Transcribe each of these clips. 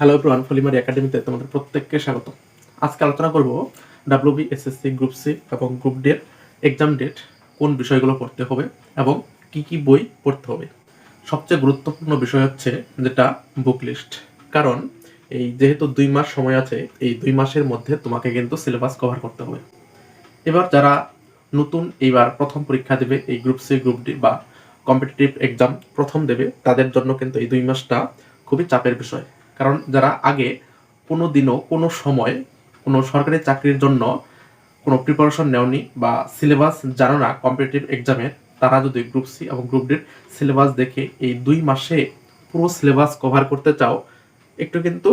Hello everyone Falimari একাডেমিতে তোমাদের প্রত্যেককে স্বাগত। আজকে আলোচনা করব ডাব্লিউবি এসএসসি গ্রুপ সি এবং গ্রুপ ডি এর এক্সাম ডেট কোন বিষয়গুলো পড়তে হবে এবং কি কি বই পড়তে হবে। সবচেয়ে গুরুত্বপূর্ণ বিষয় হচ্ছে যেটা বুক লিস্ট কারণ এই যেহেতু দুই মাস সময় আছে, এই দুই মাসের মধ্যে তোমাকে কিন্তু সিলেবাস কভার করতে হবে। এবার যারা নতুন এইবার প্রথম পরীক্ষা দেবে এই গ্রুপ সি গ্রুপ ডি বা কম্পিটিটিভ এক্সাম প্রথম দেবে, তাদের জন্য কিন্তু এই দুই মাসটা খুবই চাপের বিষয়। কারণ যারা আগে কোনো দিনও, কোনো সময় কোনো সরকারি চাকরির জন্য কোনো প্রিপারেশন নেওনি বা সিলেবাস জানো না কম্পিটিটিভ এক্সামের তারা যদি গ্রুপ সি এবং গ্রুপ ডির সিলেবাস দেখে এই দুই মাসে পুরো সিলেবাস কভার করতে চাও, একটু কিন্তু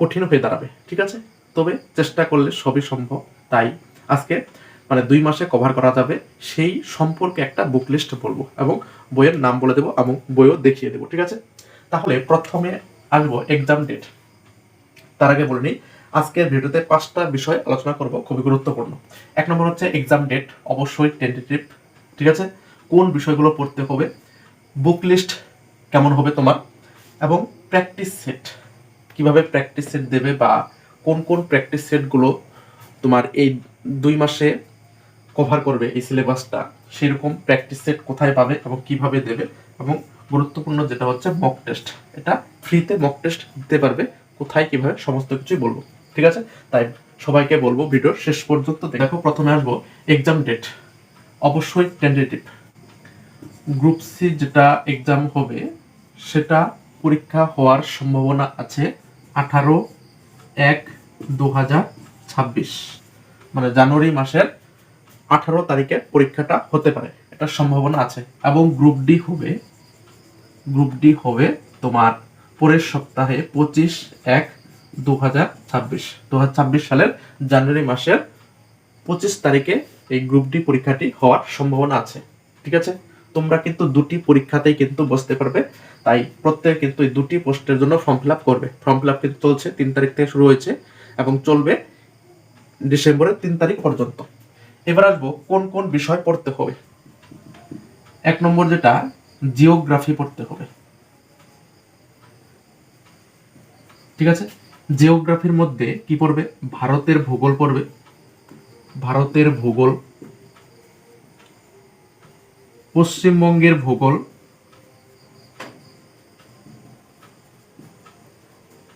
কঠিন হয়ে দাঁড়াবে, ঠিক আছে? তবে চেষ্টা করলে সবই সম্ভব, তাই আজকে মানে দুই মাসে কভার করা যাবে, সেই সম্পর্কে একটা বুক লিস্ট বলব এবং বইয়ের নাম বলে দেবো এবং বইও দেখিয়ে দেবো, ঠিক আছে? তাহলে প্রথমে আসব এক্সাম ডেট তার আগে বলে নিই আজকের ভিডিওতে পাঁচটা বিষয় আলোচনা করব, খুবই গুরুত্বপূর্ণ। এক নম্বর হচ্ছে এক্সাম ডেট অবশ্যই টেন্টেটিভ ঠিক আছে? কোন বিষয়গুলো পড়তে হবে বুক লিস্ট কেমন হবে তোমার, এবং প্র্যাকটিস সেট কীভাবে প্র্যাকটিস সেট দেবে বা কোন কোন প্র্যাকটিস সেটগুলো তোমার এই দুই মাসে কভার করবে, এই সিলেবাসটা সেরকম প্র্যাকটিস সেট কোথায় পাবে এবং কীভাবে দেবে, এবং গুরুত্বপূর্ণ যেটা হচ্ছে মক টেস্ট এটা ফ্রিতে মক টেস্ট দিতে পারবে। কোথায়, কীভাবে, সমস্ত কিছুই বলব। ঠিক আছে? তাই সবাইকে বলব, ভিডিওর শেষ পর্যন্ত দেখো। প্রথমে আসব এক্সাম ডেট অবশ্যই টেন্টেটিভ গ্রুপ সি যেটা এক্সাম হবে, সেটা পরীক্ষা হওয়ার সম্ভাবনা আছে আঠারো এক দু হাজার ছাব্বিশ। মানে জানুয়ারি মাসের আঠারো তারিখে পরীক্ষাটা হতে পারে। এটার সম্ভাবনা আছে। এবং গ্রুপ ডি হবে গ্রুপ হবে তোমার পরের সপ্তাহে পঁচিশ এক দু হাজার সালের জানুয়ারি মাসের পঁচিশ তারিখে এই গ্রুপ পরীক্ষাটি হওয়ার সম্ভাবনা আছে, ঠিক আছে? তোমরা কিন্তু দুটি পরীক্ষাতেই কিন্তু বসতে পারবে, তাই প্রত্যেক কিন্তু এই দুটি পোস্টের জন্য ফর্ম ফিল করবে। ফর্ম ফিল কিন্তু চলছে, তিন তারিখ থেকে শুরু হয়েছে এবং চলবে ডিসেম্বরের তিন তারিখ পর্যন্ত। এবার আসব কোন কোন বিষয় পড়তে হবে। এক নম্বর যেটা জিওগ্রাফি পড়তে হবে। ঠিক আছে? জিওগ্রাফির মধ্যে কি পড়বে? ভারতের ভূগোল পড়বে। ভারতের ভূগোল। পশ্চিমবঙ্গের ভূগোল।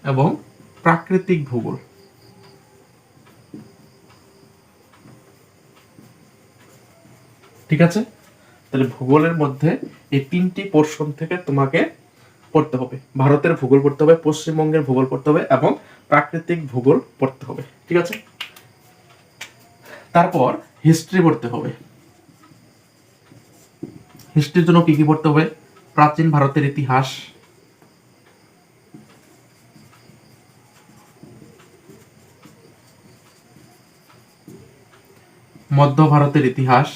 এবং প্রাকৃতিক ভূগোল। ঠিক আছে? তাহলে ভূগোলের মধ্যে এই তিনটি পোর্শন থেকে তোমাকে পড়তে হবে। ভারতের ভূগোল পড়তে হবে, পশ্চিমবঙ্গের ভূগোল পড়তে হবে এবং প্রাকৃতিক ভূগোল পড়তে হবে। ঠিক আছে? তারপর হিস্ট্রি পড়তে হবে। হিস্ট্রির জন্য কি কি পড়তে হবে? প্রাচীন ভারতের ইতিহাস, মধ্য ভারতের ইতিহাস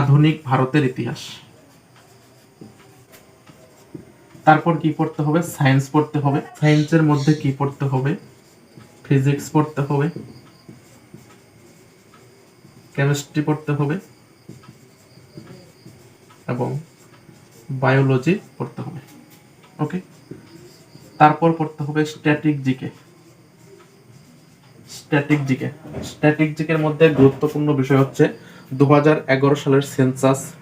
আধুনিক ভারতের ইতিহাস। তারপর কি পড়তে হবে? সায়েন্স পড়তে হবে। সায়েন্সের মধ্যে কি পড়তে হবে? ফিজিক্স পড়তে হবে। কেমিস্ট্রি পড়তে হবে। এবং বায়োলজি পড়তে হবে। ওকে তারপর পড়তে হবে static GK static GK static জিকের মধ্যে গুরুত্বপূর্ণ বিষয় হচ্ছে দু হাজার এগারো সালের সেন্সাস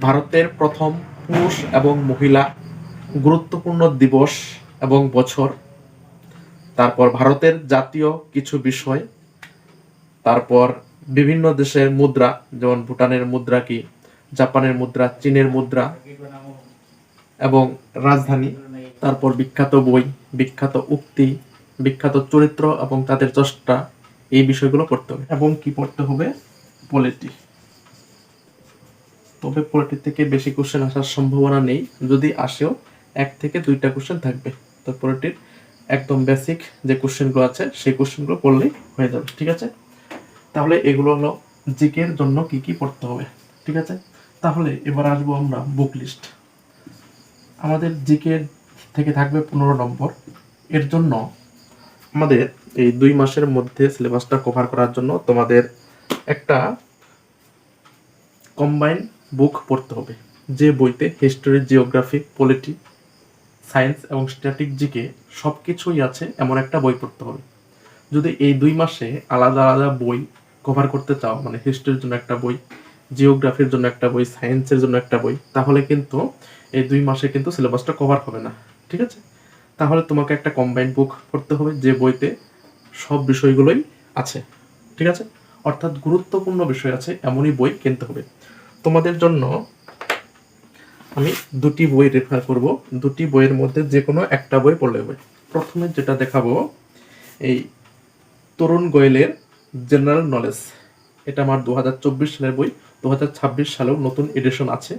ভারতের প্রথম পুরুষ এবং মহিলা গুরুত্বপূর্ণ দিবস এবং বছর। তারপর ভারতের জাতীয় কিছু বিষয়। তারপর বিভিন্ন দেশের মুদ্রা, যেমন ভুটানের মুদ্রা কি, জাপানের মুদ্রা, চীনের মুদ্রা এবং রাজধানী। তারপর বিখ্যাত বই, বিখ্যাত উক্তি, বিখ্যাত চরিত্র এবং তাদের চষ্টা এই বিষয়গুলো পড়তে হবে। এবং কি পড়তে হবে? পলিটি তবে পলিটি থেকে বেশি কোশ্চেন আসার সম্ভাবনা নেই। যদি আসেও, এক থেকে দুইটা কোশ্চেন থাকবে। তো পলিটির একদম বেসিক যে কোশ্চেনগুলো আছে, সেই কোশ্চেনগুলো পড়লেই হয়ে যাবে, ঠিক আছে? তাহলে এগুলো হলো জিকের জন্য কি কি পড়তে হবে, ঠিক আছে? তাহলে এবার আসব আমরা বুক লিস্ট আমাদের জিকের থেকে থাকবে পনেরো নম্বর। এর জন্য আমাদের এই দুই মাসের মধ্যে সিলেবাসটা কভার করার জন্য তোমাদের একটা কম্বাইন বুক পড়তে হবে। যে বইতে হিস্টোরি জিওগ্রাফি পলিটি সায়েন্স এবং স্ট্র্যাটেজিকে সব কিছুই আছে, এমন একটা বই পড়তে হবে। যদি এই দুই মাসে আলাদা আলাদা বই কভার করতে চাও মানে হিস্ট্রির জন্য একটা বই জিওগ্রাফির জন্য একটা বই সায়েন্সের জন্য একটা বই, তাহলে কিন্তু এই দুই মাসে কিন্তু সিলেবাসটা কভার হবে না, ঠিক আছে? তাহলে তোমাকে একটা কম্বাইন্ড বুক পড়তে হবে, যে বইতে সব বিষয়গুলোই আছে, ঠিক আছে? অর্থাৎ গুরুত্বপূর্ণ বিষয় আছে, এমনই বই কিনতে হবে। তোমাদের জন্য আমি দুটি বই রেফার করব। দুটি বইয়ের মধ্যে যে কোনো একটা বই পড়লে হবে। প্রথমে যেটা দেখাবো, এই তরুণ গোয়েলের জেনারেল নলেজ এটা আমার দু হাজার চব্বিশ সালের বই। দু হাজার ছাব্বিশ সালেও নতুন এডিশন আছে।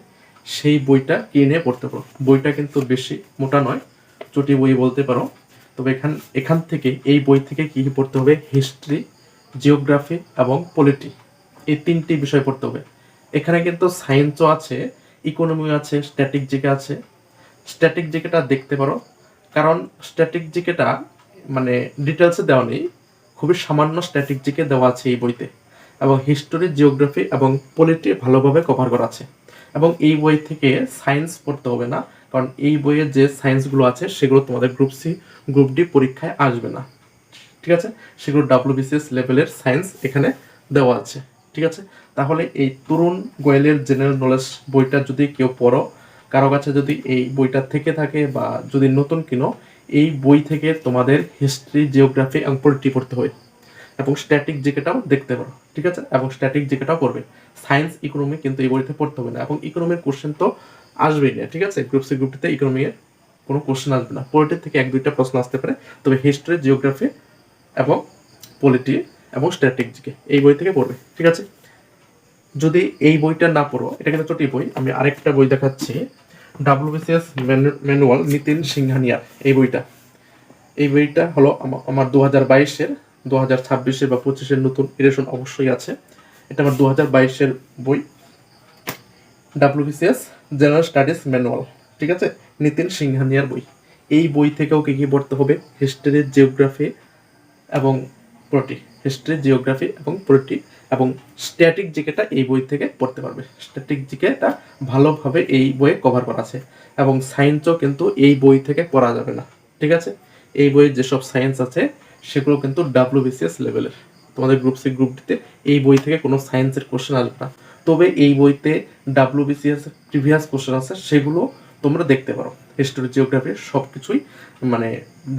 সেই বইটা কিনে পড়তে পারো। বইটা কিন্তু বেশি মোটা নয়, চটি বই বলতে পারো। তবে এখান এখান থেকে, এই বই থেকে কী কি পড়তে হবে? হিস্ট্রি জিওগ্রাফি এবং পলিটি, এই তিনটি বিষয় পড়তে হবে। এখানে কিন্তু সায়েন্সও আছে ইকোনমি আছে স্ট্যাটিক জিকে আছে। স্ট্যাটিক জিকেটা দেখতে পারো, কারণ স্ট্যাটিক জিকেটা মানে ডিটেলসে দেওয়া নেই, খুবই সামান্য স্ট্যাটিক জিকে দেওয়া আছে এই বইতে। এবং হিস্টোরি জিওগ্রাফি এবং পলিটি ভালোভাবে কভার করা আছে। এবং এই বই থেকে সায়েন্স পড়তে হবে না, কারণ এই বইয়ে যে সায়েন্সগুলো আছে, সেগুলো তোমাদের গ্রুপ সি গ্রুপ ডি পরীক্ষায় আসবে না। ঠিক আছে? সেগুলো ডাব্লিউবিসিএস লেভেলের সায়েন্স এখানে দেওয়া আছে। ঠিক আছে? তাহলে এই তরুণ গোয়েলের জেনারেল নলেজ বইটা যদি কেউ পড়ো, কারও কাছে যদি এই বইটা থেকে থাকে বা যদি নতুন কিনো, এই বই থেকে তোমাদের হিস্ট্রি জিওগ্রাফি এবং পলিটি পড়তে হয় এবং স্ট্যাটিক জিকেটাও দেখতে পারো। ঠিক আছে? এবং স্ট্যাটিক জিকেটাও করবে সায়েন্স ইকোনমি কিন্তু এই বইতে পড়তে হবে না। এবং ইকোনমির কোশ্চেন তো আসবেই না। ঠিক আছে? গ্রুপ সি গ্রুপটিতে ইকোনমির কোনো কোশ্চেন আসবে না। পলিটির থেকে এক দুইটা প্রশ্ন আসতে পারে। তবে হিস্ট্রি জিওগ্রাফি এবং পলিটি এবং স্ট্যাটিক জিকে এই বই থেকে পড়বে, ঠিক আছে? যদি এই বইটা না পড়ো, এটা কিন্তু চটি বই, আমি আরেকটা বই দেখাচ্ছি। ডাব্লিউবিসিএস ম্যানুয়াল নিতিন সিংহানিয়ার এই বইটা। এই বইটা হলো আমার দু হাজার বাইশের দু হাজার ছাব্বিশের বা পঁচিশের নতুন ইরেশন অবশ্যই আছে। এটা আমার দু হাজার বাইশের বই। ডাব্লিউবিসিএস জেনারেল স্টাডিজ ম্যানুয়াল ঠিক আছে? নিতিন সিংহানিয়ার বই। এই বই থেকেও কি কি পড়তে হবে? হিস্ট্রি জিওগ্রাফি এবং পলিটি হিস্ট্রি জিওগ্রাফি এবং পলিটি এবং স্ট্যাটিক জিকেটা এই বই থেকে পড়তে পারবে। স্ট্যাটিক জিকেটা ভালোভাবে এই বইয়ে কভার করা আছে এবং সায়েন্সও কিন্তু এই বই থেকে পড়া যাবে না, ঠিক আছে? এই বইয়ে যেসব সায়েন্স আছে সেগুলো কিন্তু ডাব্লিউবিসিএস লেভেলের তোমাদের গ্রুপ সি গ্রুপ ডিতে এই বই থেকে কোনো সায়েন্সের কোশ্চেন আসবে না। তবে এই বইতে ডাব্লিউবিসিএস প্রিভিয়াস কোশ্চেন আছে, সেগুলো তোমরা দেখতে পারো। হিস্টোরি জিওগ্রাফি সব কিছুই মানে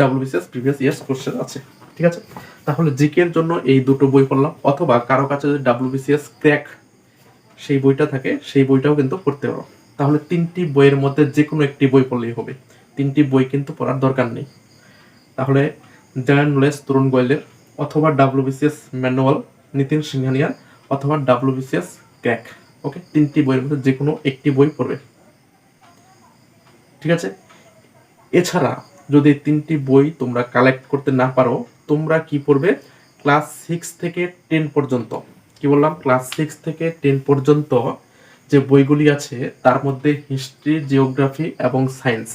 ডাব্লিউবিসিএস প্রিভিয়াস ইয়ার্স কোশ্চেন আছে। ঠিক আছে? তাহলে জিকের জন্য এই দুটো বই পড়লাম, অথবা কারও কাছে যদি ডাব্লিউবিসিএস ক্র্যাক সেই বইটা থাকে, সেই বইটাও কিন্তু পড়তে পারো। তাহলে তিনটি বইয়ের মধ্যে যে কোনো একটি বই পড়লেই হবে। তিনটি বই কিন্তু পড়ার দরকার নেই। তাহলে জেনারেল নলেজ তরুণ গোয়েলের, অথবা ডাব্লিউবিসিএস ম্যানুয়াল, নিতিন সিংহানিয়ার, অথবা ডাব্লিউবিসিএস ক্র্যাক। ওকে তিনটি বইয়ের মধ্যে যে কোনো একটি বই পড়বে। ঠিক আছে? এছাড়া যদি তিনটি বই তোমরা কালেক্ট করতে না পারো তোমরা কি পড়বে? ক্লাস সিক্স থেকে টেন পর্যন্ত। কি বললাম? ক্লাস সিক্স থেকে টেন পর্যন্ত যে বইগুলি আছে, তার মধ্যে হিস্ট্রি, জিওগ্রাফি এবং সায়েন্স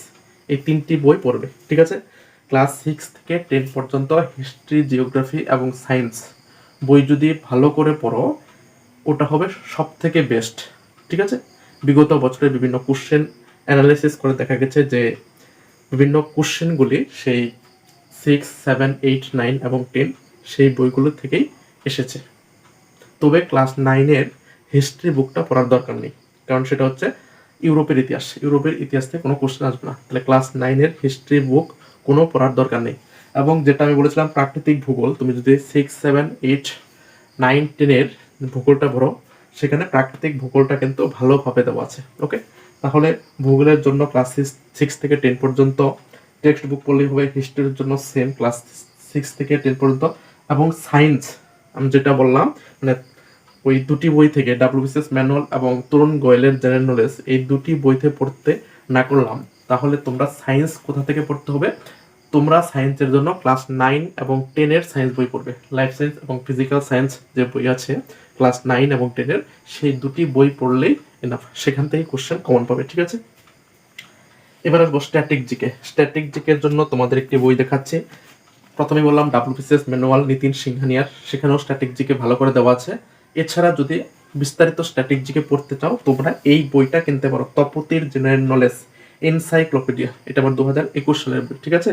এই তিনটি বই পড়বে, ঠিক আছে? ক্লাস সিক্স থেকে টেন পর্যন্ত হিস্ট্রি, জিওগ্রাফি এবং সায়েন্স। বই যদি ভালো করে পড়ো, ওটা হবে সব থেকে বেস্ট, ঠিক আছে? বিগত বছরের বিভিন্ন কোশ্চেন অ্যানালাইসিস করে দেখা গেছে যে বিভিন্ন কোশ্চেনগুলি সেই সিক্স, সেভেন, এইট, নাইন এবং টেন সেই বইগুলো থেকেই এসেছে। তবে ক্লাস নাইনের হিস্ট্রি বুকটা পড়ার দরকার নেই, কারণ সেটা হচ্ছে ইউরোপের ইতিহাস। ইউরোপের ইতিহাস থেকে কোনো কোশ্চেন আসবে না। তাহলে ক্লাস নাইনের হিস্ট্রি বুক কোনো পড়ার দরকার নেই। এবং যেটা আমি বলেছিলাম, প্রাকৃতিক ভূগোল, তুমি যদি সিক্স, সেভেন, এইট, নাইন, টেনের ভূগোলটা ভরো সেখানে প্রাকৃতিক ভূগোলটা কিন্তু ভালোভাবে দেওয়া আছে। ওকে তাহলে ভূগোলের জন্য ক্লাস সিক্স থেকে টেন পর্যন্ত টেক্সট বুক পড়লেই হবে হিস্ট্রির জন্য সেম ক্লাস সিক্স থেকে টেন পর্যন্ত। এবং সায়েন্স আমি যেটা বললাম মানে ওই দুটি বই থেকে ডাব্লিউবিসিএস ম্যানুয়াল এবং তরুণ গোয়েলের জেনারেল নলেজ এই দুটি বইতে পড়তে না করলাম। তাহলে তোমরা সায়েন্স কোথা থেকে পড়তে হবে? তোমরা সায়েন্সের জন্য ক্লাস নাইন এবং টেনের সায়েন্স বই পড়বে। লাইফ সায়েন্স এবং ফিজিক্যাল সায়েন্স যে বই আছে ক্লাস নাইন এবং টেনের সেই দুটি বই পড়লেই এনাফ সেখান থেকে কোশ্চেন কমন পাবে, ঠিক আছে? এবার আসব স্ট্যাটিক জিকে স্ট্যাটিক জিকের জন্য তোমাদের একটি বই দেখাচ্ছে। প্রথমে বললাম ডাব্লিউপিসিএস ম্যানুয়াল নিতিন, সিংহানিয়ার। সেখানেও স্ট্যাটিক জিকে ভালো করে দেওয়া আছে। এছাড়া যদি বিস্তারিত স্ট্র্যাটেজিকে পড়তে চাও, তোমরা এই বইটা কিনতে পারো। তপতির জেনারেল নলেজ এনসাইক্লোপিডিয়া এটা আমার দু হাজার একুশ সালের বই, ঠিক আছে?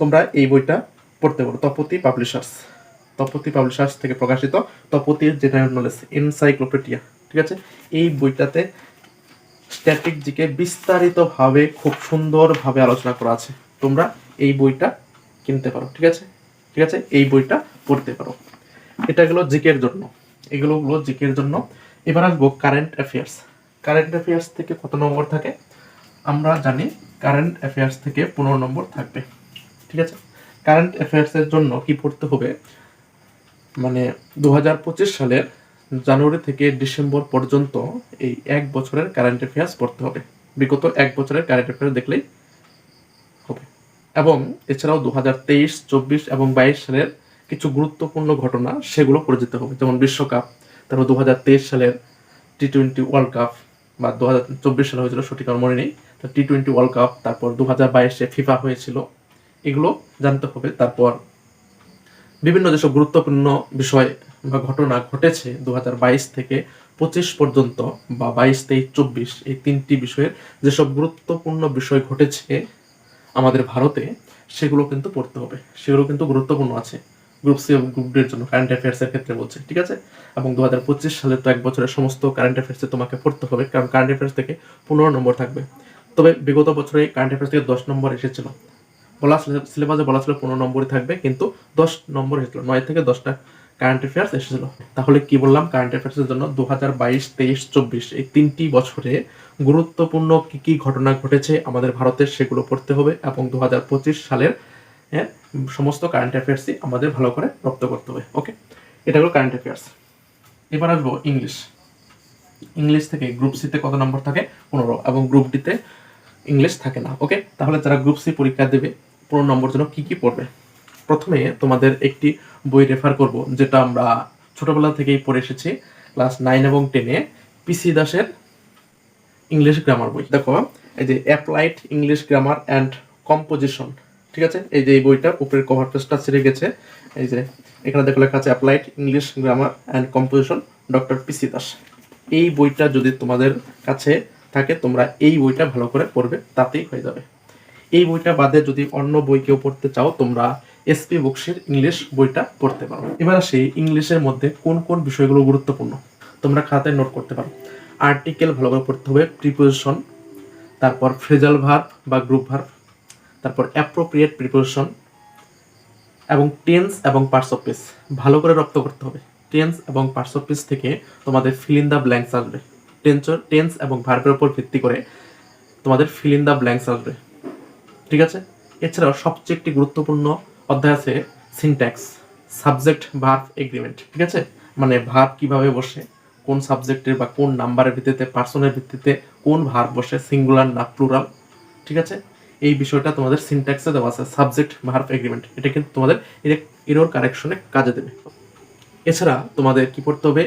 তোমরা এই বইটা পড়তে পারো, তপতি পাবলিশার্স তপতি পাবলিশার্স থেকে প্রকাশিত তপতির জেনারেল নলেজ এনসাইক্লোপিডিয়া ঠিক আছে? এই বইটাতে স্ট্র্যাটেজিকে বিস্তারিতভাবে খুব সুন্দরভাবে আলোচনা করা আছে। তোমরা এই বইটা কিনতে পারো, ঠিক আছে? ঠিক আছে? এই বইটা পড়তে পারো। এটা গেলো জিকের জন্য। এগুলো হলো জিকের জন্য। এবার আসব কারেন্ট অ্যাফেয়ার্স কারেন্ট অ্যাফেয়ার্স থেকে কত নম্বর থাকে? আমরা জানি কারেন্ট অ্যাফেয়ার্স থেকে পনেরো নম্বর থাকবে। ঠিক আছে? কারেন্ট অ্যাফেয়ার্সের জন্য কি পড়তে হবে? মানে দু হাজার পঁচিশ সালের জানুয়ারি থেকে ডিসেম্বর পর্যন্ত এই এক বছরের কারেন্ট অ্যাফেয়ার্স পড়তে হবে। বিগত এক বছরের কারেন্ট অ্যাফেয়ার্স দেখলেই হবে। এবং এছাড়াও দু হাজার তেইশ, চব্বিশ এবং বাইশ সালের কিছু গুরুত্বপূর্ণ ঘটনা সেগুলো পড়ে যেতে হবে। যেমন বিশ্বকাপ, তারপর দু হাজার তেইশ সালের টি টোয়েন্টি ওয়ার্ল্ড কাপ বা দু হাজার চব্বিশ সালে হয়েছিল সঠিক আমার মনে নেই। টি টোয়েন্টি ওয়ার্ল্ড কাপ তারপর দু হাজার বাইশে ফিফা হয়েছিল। এগুলো জানতে হবে। তারপর বিভিন্ন যেসব গুরুত্বপূর্ণ বিষয় বা ঘটনা ঘটেছে দু হাজার বাইশ থেকে পঁচিশ পর্যন্ত বা বাইশ, তেইশ, চব্বিশ এই তিনটি বিষয়ের যেসব গুরুত্বপূর্ণ বিষয় ঘটেছে আমাদের ভারতে, সেগুলো কিন্তু পড়তে হবে। সেগুলো কিন্তু গুরুত্বপূর্ণ আছে। গ্রুপ সি গ্রুপ ডির জন্য কারেন্ট অ্যাফেয়ার্সের ক্ষেত্রে বলছে, ঠিক আছে? এবং দু হাজার পঁচিশ সালে তো এক বছরের সমস্ত কারেন্ট অ্যাফেয়ার্সে তোমাকে পড়তে হবে, কারণ কারেন্ট অ্যাফেয়ার্স থেকে পনেরো নম্বর থাকবে। তবে বিগত বছরে কারেন্ট অ্যাফেয়ার্স থেকে দশ নম্বর এসেছিল। বলা সিলেবাসে বলা ছিল পনেরো নম্বরই থাকবে, কিন্তু দশ নম্বর এসেছিল, নয় থেকে দশটা কারেন্ট অ্যাফেয়ার্স এসেছিল। তাহলে কি বললাম? কারেন্ট অ্যাফেয়ার্সের জন্য দু হাজার বাইশ, তেইশ, চব্বিশ এই তিনটি বছরে গুরুত্বপূর্ণ কি কি ঘটনা ঘটেছে আমাদের ভারতের সেগুলো পড়তে হবে এবং দু হাজার পঁচিশ সালের হ্যাঁ সমস্ত কারেন্ট অ্যাফেয়ার্সই আমাদের ভালো করে রপ্ত করতে হবে। ওকে এটা হলো কারেন্ট অ্যাফেয়ার্স এবার আসব ইংলিশ। ইংলিশ থেকে গ্রুপ সিতে কত নম্বর থাকে? পনেরো। এবং গ্রুপ ডিতে ইংলিশ থাকে না। ওকে তাহলে যারা গ্রুপ সি পরীক্ষা দেবে, পনেরো নম্বর জন্য কি কি পড়বে? প্রথমে তোমাদের একটি বই রেফার করব, যেটা আমরা ছোটবেলা থেকেই পড়ে এসেছি ক্লাস নাইন এবং টেনে পিসি দাসের ইংলিশ গ্রামার বই। দেখো, এই যে applied English grammar and composition ঠিক আছে? এই যে এই বইটা উপরের কভার পেজটা ছেড়ে গেছে। এই যে এখানে দেখো লেখা আছে applied English grammar and composition doctor PC Das. এই বইটা যদি তোমাদের কাছে থাকে, তোমরা এই বইটা ভালো করে পড়বে, তাতেই হয়ে যাবে। এই বইটা বাদে যদি অন্য বই কেউ পড়তে চাও, তোমরা এসপি বুকসের ইংলিশ বইটা পড়তে পারো। এবার আসি ইংলিশের মধ্যে কোন কোন বিষয়গুলো গুরুত্বপূর্ণ। তোমরা খাতায় নোট করতে পারো। আর্টিকেল ভালো করে পড়তে হবে প্রিপোজিশন তারপর ফ্রেজাল ভার্ব বা গ্রুপ ভার্ব তারপর অ্যাপ্রোপ্রিয়েট প্রিপোজিশন এবং টেন্স এবং পার্টস অফ পিস ভালো করে রপ্ত করতে হবে। টেন্স এবং পার্টস অফ পিস থেকে তোমাদের ফিল ইন দ্য ব্ল্যাঙ্কস আসবে। টেন্স টেন্স এবং ভার্বের উপর ভিত্তি করে তোমাদের ফিল ইন দ্য ব্ল্যাঙ্কস আসবে। ঠিক আছে? এছাড়াও সবচেয়ে একটি গুরুত্বপূর্ণ অধ্যায় আছে সিনট্যাক্স সাবজেক্ট ভার্ব এগ্রিমেন্ট ঠিক আছে? মানে ভার্ব কীভাবে বসে, কোন সাবজেক্টের বা কোন নাম্বারের ভিত্তিতে পার্সনের ভিত্তিতে, কোন ভার্ব বসে সিঙ্গুলার না প্লুরাল ঠিক আছে? এই বিষয়টা তোমাদের সিনট্যাক্সে দেওয়া আছে সাবজেক্ট ভার্ব এগ্রিমেন্ট এটা কিন্তু তোমাদের এরর কারেকশনে কাজে দেবে। এছাড়া তোমাদের কি পড়তে হবে?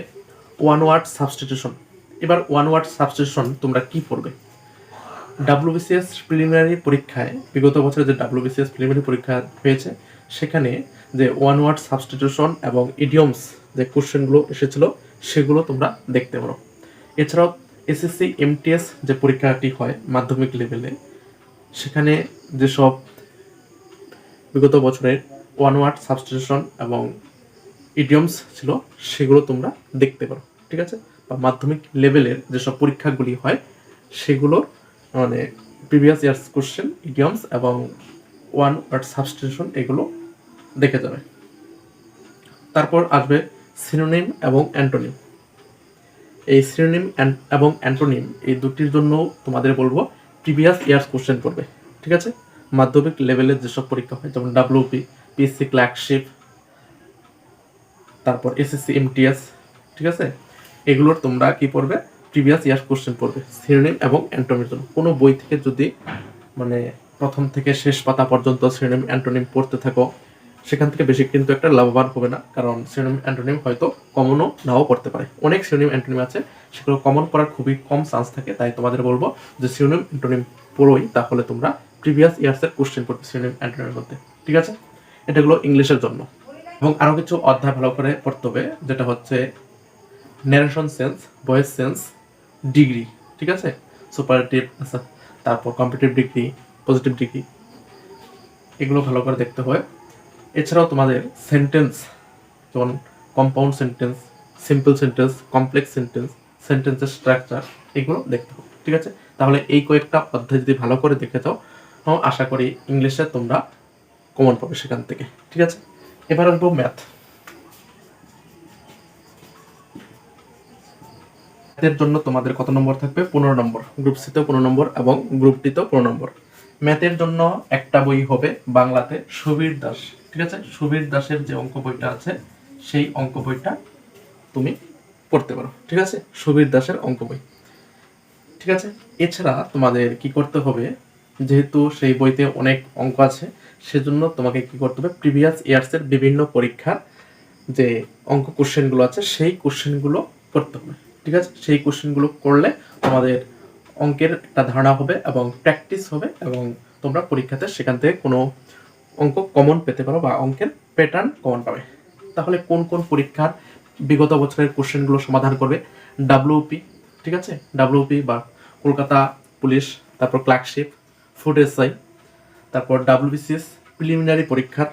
ওয়ান ওয়ার্ড সাবস্টিটিউশন এবার ওয়ান ওয়ার্ড সাবস্টিটিউশন তোমরা কি পড়বে? ডাব্লিউবিসিএস প্রিলিমিনারি পরীক্ষায়, বিগত বছরে যে ডাব্লিউবিসিএস প্রিলিমিনারি পরীক্ষা হয়েছে সেখানে যে ওয়ান ওয়ার্ড সাবস্টিটিউশন এবং ইডিয়মস যে কোশ্চেনগুলো এসেছিল, সেগুলো তোমরা দেখতে পারো। এছাড়াও এসএসসি এমটিএস যে পরীক্ষাটি হয় মাধ্যমিক লেভেলে সেখানে যেসব বিগত বছরের ওয়ান ওয়ার্ড সাবস্টিটিউশন এবং ইডিয়মস ছিল, সেগুলো তোমরা দেখতে পারো, ঠিক আছে? বা মাধ্যমিক লেভেলের যেসব পরীক্ষাগুলি হয়, সেগুলোর মানে প্রিভিয়াস ইয়ার্স কোশ্চেন ইডিয়মস এবং ওয়ান ওয়ার্ড সাবস্টিটিউশন এগুলো দেখে যাবে। তারপর আসবে সিনোনিম এবং অ্যান্টোনিম। এই সিনোনিম এবং অ্যান্টোনিম এই দুটির জন্য তোমাদের বলব প্রিভিয়াস ইয়ার্স কোশ্চেন করবে, ঠিক আছে? মাধ্যমিক লেভেলের যেসব পরীক্ষা হয়, যেমন ডাব্লিউপি পিএসসি ক্ল্যাকশিপ তারপর এসএসসি এমটিএস ঠিক আছে? এগুলোর তোমরা কি পড়বে? প্রিভিয়াস ইয়ার কোশ্চেন পড়বে, সিনোনিম এবং অ্যান্টোনিমের জন্য। কোনো বই থেকে যদি মানে প্রথম থেকে শেষ পাতা পর্যন্ত সিনোনিম, অ্যান্টোনিম পড়তে থাকো সেখান থেকে বেশি কিন্তু একটা লাভবান হবে না, কারণ সিনোনিম অ্যান্টোনিম হয়তো কমনও নাও পড়তে পারে। অনেক সিনোনিম অ্যান্টোনিম আছে, সেগুলো কমন পড়ার খুবই কম চান্স থাকে, তাই তোমাদের বলব যে সিনোনিম অ্যান্টোনিম পড়োই, তাহলে তোমরা প্রিভিয়াস ইয়ার্সের কোশ্চেন পড়বে সিনোনিম অ্যান্টোনিমের মধ্যে, ঠিক আছে? এটাগুলো ইংলিশের জন্য। এবং আরও কিছু অধ্যায় ভালো করে পড়তে হবে, যেটা হচ্ছে narration tense voice tense degree ঠিক আছে? সুপারটিভ আচ্ছা তারপর কম্পিটিভ ডিগ্রি পজিটিভ ডিগ্রি এগুলো ভালো করে দেখতে হয়। এছাড়াও তোমাদের সেন্টেন্স যেমন compound sentence simple sentence complex sentence সেন্টেন্সের স্ট্রাকচার এগুলো দেখতে হবে ঠিক আছে? তাহলে এই কয়েকটা অধ্যায় যদি ভালো করে দেখে যাও আশা করি ইংলিশে তোমরা কমন পাবে সেখান থেকে, ঠিক আছে? এবার আসব ম্যাথ ম্যাথের জন্য তোমাদের কত নম্বর থাকবে? পনেরো নম্বর গ্রুপ সিতেও পনেরো নম্বর এবং গ্রুপ ডিতেও পনেরো নম্বর। ম্যাথের জন্য একটা বই হবে বাংলাতে সুবীর দাস। ঠিক আছে? সুবীর দাসের যে অঙ্ক বইটা আছে, সেই অঙ্ক বইটা তুমি পড়তে পারো। ঠিক আছে? সুবীর দাসের অঙ্ক বই। ঠিক আছে? এছাড়া তোমাদের কি করতে হবে, যেহেতু সেই বইতে অনেক অঙ্ক আছে, সেজন্য তোমাকে কি করতে হবে প্রিভিয়াস ইয়ার্সের বিভিন্ন পরীক্ষার যে অঙ্ক কোশ্চেনগুলো আছে, সেই কোশ্চেনগুলো করতে হবে। ঠিক আছে? সেই কোশ্চেনগুলো করলে তোমাদের অঙ্কের একটা ধারণা হবে এবং প্র্যাকটিস হবে এবং তোমরা পরীক্ষাতে সেখান থেকে কোনো অঙ্ক কমন পেতে পারো বা অঙ্কের প্যাটার্ন কমন পাবে। তাহলে কোন কোন পরীক্ষার বিগত বছরের কোশ্চেনগুলো সমাধান করবে? ডাব্লিউপি ঠিক আছে? ডাব্লিউপি বা কলকাতা পুলিশ, তারপর ক্লার্কশিপ ফুড এসআই তারপর ডাব্লিউবিসিএস প্রিলিমিনারি পরীক্ষার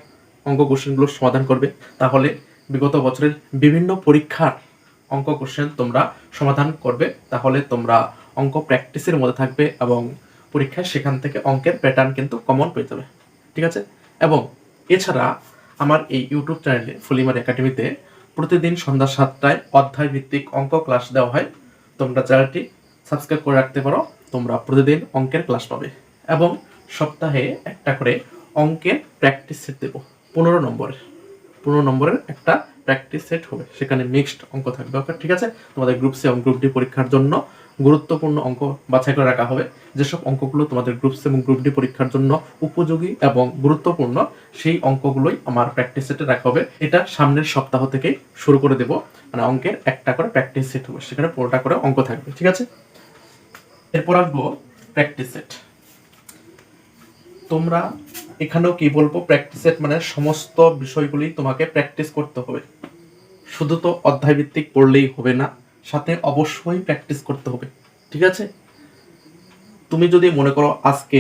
অঙ্ক কোশ্চেনগুলো সমাধান করবে। তাহলে বিগত বছরের বিভিন্ন পরীক্ষার অঙ্ক কোশ্চেন তোমরা সমাধান করবে। তাহলে তোমরা অঙ্ক প্র্যাকটিসের মধ্যে থাকবে এবং পরীক্ষায় সেখান থেকে অঙ্কের প্যাটার্ন কিন্তু কমন পেয়ে যাবে, ঠিক আছে? এবং এছাড়া আমার এই ইউটিউব চ্যানেলে ফুলিমার একাডেমিতে প্রতিদিন সন্ধ্যা সাতটায় অধ্যায় ভিত্তিক অঙ্ক ক্লাস দেওয়া হয়। তোমরা চ্যানেলটি সাবস্ক্রাইব করে রাখতে পারো, তোমরা প্রতিদিন অঙ্কের ক্লাস পাবে এবং সপ্তাহে একটা করে অঙ্কের প্র্যাকটিস সেট দেবো, পনেরো নম্বরের। পনেরো নম্বরের একটা প্র্যাকটিস সেট হবে, সেখানে মিক্সড অঙ্ক থাকবে ওকে ঠিক আছে? তোমাদের গ্রুপ সি এবং গ্রুপ ডি পরীক্ষার জন্য গুরুত্বপূর্ণ অঙ্ক বাছাই করে রাখা হবে। যেসব অঙ্কগুলো তোমাদের গ্রুপ সি এবং গ্রুপ ডি পরীক্ষার জন্য উপযোগী এবং গুরুত্বপূর্ণ, সেই অঙ্কগুলোই আমার প্র্যাকটিস সেটে রাখা হবে। এটা সামনের সপ্তাহ থেকেই শুরু করে দেব। মানে অঙ্কের একটা করে প্র্যাকটিস সেট হবে। সেখানে পনেরোটা করে অঙ্ক থাকবে। ঠিক আছে? এরপর আসব প্র্যাকটিস সেট তোমরা এখানেও কি বলব? প্র্যাকটিস সেট মানে সমস্ত বিষয়গুলি তোমাকে প্র্যাকটিস করতে হবে। শুধু তো অধ্যায় ভিত্তিক পড়লেই হবে না। সাথে অবশ্যই প্র্যাকটিস করতে হবে, ঠিক আছে? তুমি যদি মনে করো আজকে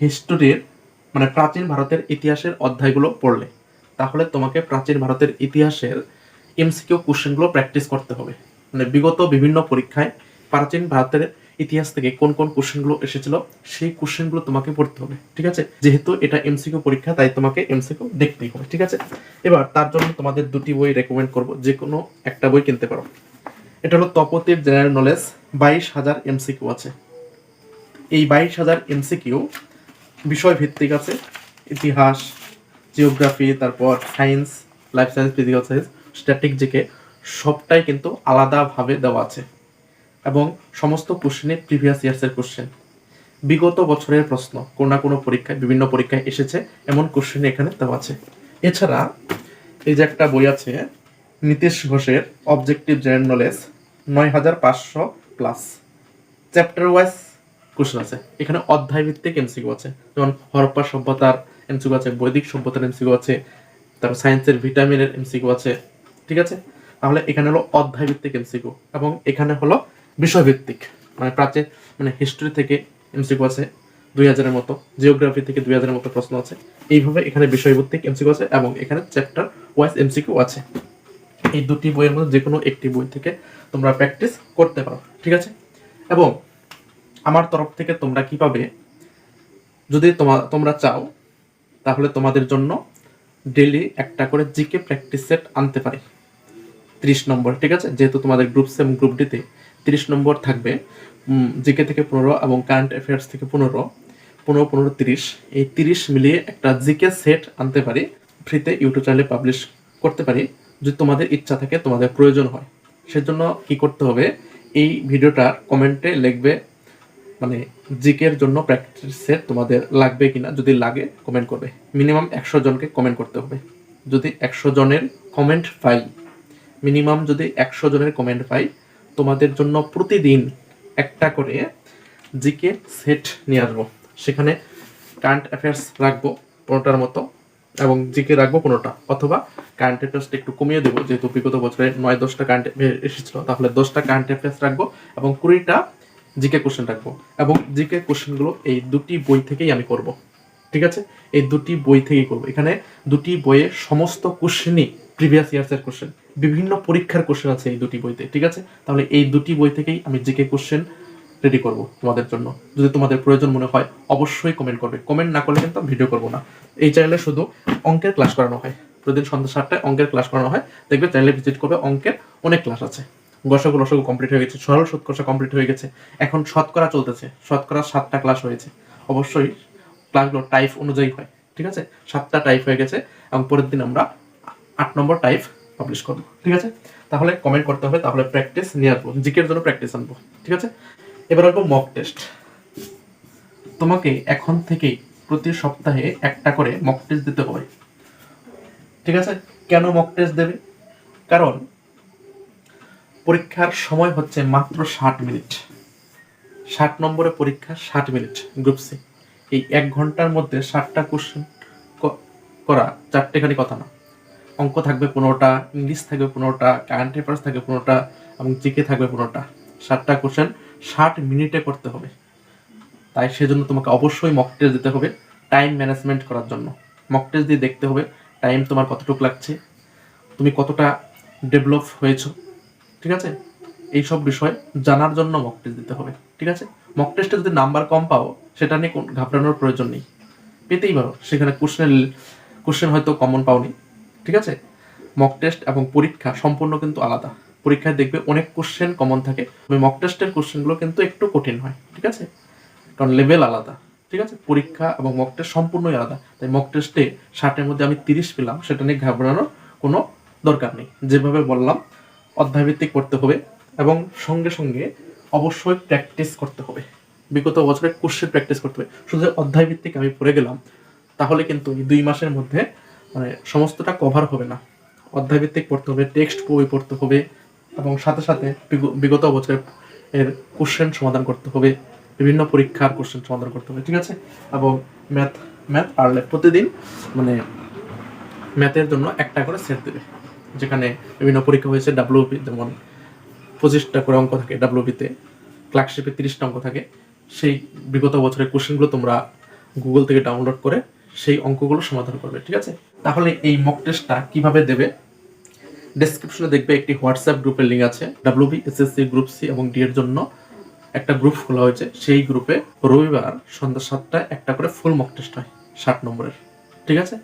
হিস্টোরির মানে প্রাচীন ভারতের ইতিহাসের অধ্যায়গুলো পড়লে, তাহলে তোমাকে প্রাচীন ভারতের ইতিহাসের এমসিকিউ কোশ্চেনগুলো প্র্যাকটিস করতে হবে। মানে বিগত বিভিন্ন পরীক্ষায় প্রাচীন ভারতের ইতিহাস থেকে কোন কোন কোশ্চেনগুলো এসেছিল, সেই কোশ্চেনগুলো তোমাকে পড়তে হবে, ঠিক আছে? যেহেতু এটা এমসিকিউ পরীক্ষা, তাই তোমাকে এমসিকিউ দেখতেই হবে, ঠিক আছে? এবার তার জন্য তোমাদের দুটি বই রেকমেন্ড করব যে কোনো একটা বই কিনতে পারো। এটা হলো তপতির জেনারেল নলেজ বাইশ হাজার এমসিকিউ আছে। এই বাইশ হাজার এমসিকিউ বিষয় ভিত্তিক আছে, ইতিহাস জিওগ্রাফি তারপর science life science physical science static GK সবটাই কিন্তু আলাদাভাবে দেওয়া আছে। এবং সমস্ত কোশ্চেনে প্রিভিয়াস ইয়ার্সের কোশ্চেন বিগত বছরের প্রশ্ন, কোনো না কোনো পরীক্ষায়, বিভিন্ন পরীক্ষায় এসেছে, এমন কোশ্চেন এখানে দেওয়া আছে। এছাড়া এই যে একটা বই আছে নীতিশ ঘোষের অবজেক্টিভ জেনারেল নলেজ নয় হাজার পাঁচশো প্লাস চ্যাপ্টার ওয়াইজ কোশ্চেন আছে। এখানে অধ্যায় ভিত্তিক এমসিকিউ আছে। যেমন হরপ্পা সভ্যতার এমসিকিউ আছে, বৈদিক সভ্যতার এমসিকিউ আছে, তারপর সায়েন্সের ভিটামিনের এমসিকিউ আছে। ঠিক আছে? তাহলে এখানে হলো অধ্যায় ভিত্তিক এমসিকিউ এবং এখানে হলো বিষয় ভিত্তিক। মানে প্রাচীন মানে হিস্ট্রি থেকে এমসিকিউ আছে দুই হাজারের মতো জিওগ্রাফি থেকে দুই হাজারের মতো প্রশ্ন আছে। এইভাবে এখানে বিষয়ভিত্তিক এমসিকিউ আছে এবং এখানে চ্যাপ্টার ওয়াইজ এমসিকিউ আছে। এই দুটি বইয়ের মধ্যে যে কোনো একটি বই থেকে তোমরা প্র্যাকটিস করতে পারো, ঠিক আছে? এবং আমার তরফ থেকে তোমরা কি পাবে? যদি তোমা- তোমরা চাও, তাহলে তোমাদের জন্য ডেলি একটা করে জিকে প্র্যাকটিস সেট আনতে পারি। ত্রিশ নম্বর, ঠিক আছে? যেহেতু তোমাদের গ্রুপ সেম গ্রুপ ডিতে তিরিশ নম্বর থাকবে জিকে থেকে পনেরো এবং কারেন্ট অ্যাফেয়ার্স থেকে পনেরো পনেরো পনেরো, তিরিশ। এই তিরিশ মিলিয়ে একটা জিকে সেট আনতে পারি ফ্রিতে ইউটিউব চ্যানেলে পাবলিশ করতে পারি। যদি তোমাদের ইচ্ছা থাকে, তোমাদের প্রয়োজন হয়। সেজন্য কি করতে হবে, এই ভিডিওটার কমেন্টে লিখবে মানে জিকের জন্য প্র্যাকটিস সেট তোমাদের লাগবে কিনা, যদি লাগে কমেন্ট করবে। মিনিমাম একশো জনকে কমেন্ট করতে হবে। যদি একশো জনের কমেন্ট পাই মিনিমাম যদি একশো জনের কমেন্ট পাই, তোমাদের জন্য প্রতিদিন একটা করে জিকে সেট নিয়ে আসব। সেখানে কারেন্ট অ্যাফেয়ার্স রাখব, পনেরোটার মতো। এবং জিকে রাখব পনেরোটা অথবা কারেন্ট অ্যাফেয়ার্সটা একটু কমিয়ে দেবো, যেহেতু বিগত বছরে নয় দশটা কারেন্ট এসেছিল, তাহলে দশটা কারেন্ট অ্যাফেয়ার্স রাখব এবং কুড়িটা জিকে কোশ্চেন রাখব। এবং জিকে কোশ্চেনগুলো এই দুটি বই থেকেই আমি করব, ঠিক আছে? এই দুটি বই থেকেই করব। এখানে দুটি বইয়ে সমস্ত কোশ্চেনই প্রিভিয়াস ইয়ার্সের কোশ্চেন বিভিন্ন পরীক্ষার কোশ্চেন আছে এই দুটি বইতে, ঠিক আছে? তাহলে এই দুটি বই থেকেই আমি জিকে কোশ্চেন রেডি করব তোমাদের জন্য। যদি তোমাদের প্রয়োজন মনে হয়, অবশ্যই কমেন্ট করবে। কমেন্ট না করলে কিন্তু ভিডিও করব না। এই চ্যানেলে শুধু অঙ্কের ক্লাস করানো হয়। প্রতিদিন সন্ধ্যা সাতটায় অঙ্কের ক্লাস করানো হয়। দেখবে চ্যানেলে ভিজিট করবে, অঙ্কের অনেক ক্লাস আছে। গসক লসক কমপ্লিট হয়ে গেছে, সরল শতকরা কমপ্লিট হয়ে গেছে। এখন শতকরা চলতেছে। শতকরা সাতটা ক্লাস হয়েছে। অবশ্যই ক্লাসগুলো টাইপ অনুযায়ী হয়, ঠিক আছে? সাতটা টাইপ হয়ে গেছে এবং পরের দিন আমরা আট নম্বর টাইপ পাবলিশ করব, ঠিক আছে? তাহলে কমেন্ট করতে হবে, তাহলে প্র্যাকটিস নিয়ে আসব, জিকের জন্য প্র্যাকটিস আনব, ঠিক আছে? এবার আসব মক টেস্ট তোমাকে এখন থেকেই প্রতি সপ্তাহে একটা করে মক টেস্ট দিতে হবে। ঠিক আছে? কেন মক টেস্ট দেবে? কারণ পরীক্ষার সময় হচ্ছে মাত্র ষাট মিনিট। ষাট নম্বরে পরীক্ষা ষাট মিনিট গ্রুপ সি এই এক ঘণ্টার মধ্যে ষাটটা কোশ্চেন করা চারটেখানি কথা না। অঙ্ক থাকবে পনেরোটা, ইংলিশ থাকবে পনেরোটা কারেন্ট অ্যাফেয়ার্স থাকবে পনেরোটা এবং জিকে থাকবে পনেরোটা। ষাটটা কোশ্চেন ষাট মিনিটে করতে হবে। তাই সেজন্য তোমাকে অবশ্যই মক টেস্ট দিতে হবে টাইম ম্যানেজমেন্ট করার জন্য। মক টেস্ট দিয়ে দেখতে হবে টাইম তোমার কতটুকু লাগছে, তুমি কতটা ডেভেলপ হয়েছো, ঠিক আছে? এই সব বিষয় জানার জন্য মক টেস্ট দিতে হবে, ঠিক আছে? মক টেস্টে যদি নাম্বার কম পাও, সেটা নিয়ে কোন- ঘাবড়ানোর প্রয়োজন নেই। পেতেই পারো, সেখানে কোশ্চেন কোশ্চেন হয়তো কমন পাওনি, ঠিক আছে? মক টেস্ট এবং পরীক্ষা সম্পূর্ণ কিন্তু আলাদা। পরীক্ষায় দেখবে অনেক কোশ্চেন কমন থাকে। তবে মক টেস্টের কোশ্চেনগুলো কিন্তু একটু কঠিন হয়, ঠিক আছে? কারণ লেভেল আলাদা, ঠিক আছে? পরীক্ষা এবং মক টেস্ট সম্পূর্ণই আলাদা। তাই মক টেস্টে ষাটের মধ্যে আমি তিরিশ পেলাম, সেটা নিয়ে ঘাবড়ানোর কোনো দরকার নেই। যেভাবে বললাম, অধ্যায়ভিত্তিক করতে হবে এবং সঙ্গে সঙ্গে অবশ্যই প্র্যাকটিস করতে হবে। বিগত বছরে কোশ্চেন প্র্যাকটিস করতে হবে। শুধু অধ্যায়ভিত্তিক আমি পড়ে গেলাম, তাহলে কিন্তু এই দুই মাসের মধ্যে মানে সমস্তটা কভার হবে না। অধ্যায়ভিত্তিক পড়তে হবে টেক্সট বই পড়তে হবে এবং সাথে সাথে বিগত বছরের এর কোশ্চেন সমাধান করতে হবে, বিভিন্ন পরীক্ষার কোশ্চেন সমাধান করতে হবে, ঠিক আছে? এবং ম্যাথ ম্যাথ পারলে প্রতিদিন মানে ম্যাথের জন্য একটা করে সেট দেবে, যেখানে বিভিন্ন পরীক্ষা হয়েছে ডাব্লিউপি যেমন পঁচিশটা করে অঙ্ক থাকে ডাব্লিউপিতে ক্লার্কশিপে তিরিশটা অঙ্ক থাকে, সেই বিগত বছরের কোশ্চেনগুলো তোমরা গুগল থেকে ডাউনলোড করে সেই অঙ্কগুলো সমাধান করবে, ঠিক আছে? তাহলে এই মক টেস্টটা কীভাবে দেবে? ডেসক্রিপশনে দেখবে একটি হোয়াটসঅ্যাপ গ্রুপের লিঙ্ক আছে। ডাব্লিউবি এসএসসি গ্রুপ সি এবং ডি এর জন্য একটা গ্রুপ খোলা হয়েছে। সেই গ্রুপে রবিবার সন্ধ্যা সাতটায় একটা করে ফুল মক টেস্ট হয়, ষাট নম্বরের। ঠিক আছে?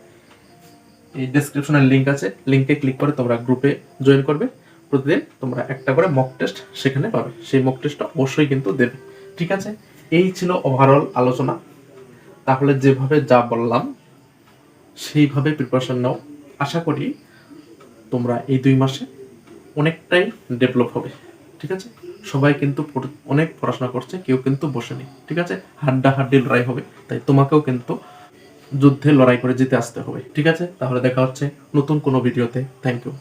এই ডেসক্রিপশনের লিঙ্ক আছে। লিঙ্কে ক্লিক করে তোমরা গ্রুপে জয়েন করবে। প্রতিদিন তোমরা একটা করে মক টেস্ট সেখানে পাবে। সেই মক টেস্টটা অবশ্যই কিন্তু দেবে। ঠিক আছে? এই ছিল ওভারঅল আলোচনা। তাহলে যেভাবে যা বললাম, সেইভাবে প্রিপারেশন নাও। আশা করি তোমরা এই দুই মাসে অনেকটাই ডেভেলপ হবে, ঠিক আছে? সবাই কিন্তু অনেক পড়াশোনা করছে, কেউ কিন্তু বসেনি, ঠিক আছে? হাড্ডা হাড্ডি লড়াই হবে, তাই তোমাকেও কিন্তু যুদ্ধে লড়াই করে জিতে আসতে হবে, ঠিক আছে? তাহলে দেখা হচ্ছে নতুন কোনো ভিডিওতে থ্যাংক ইউ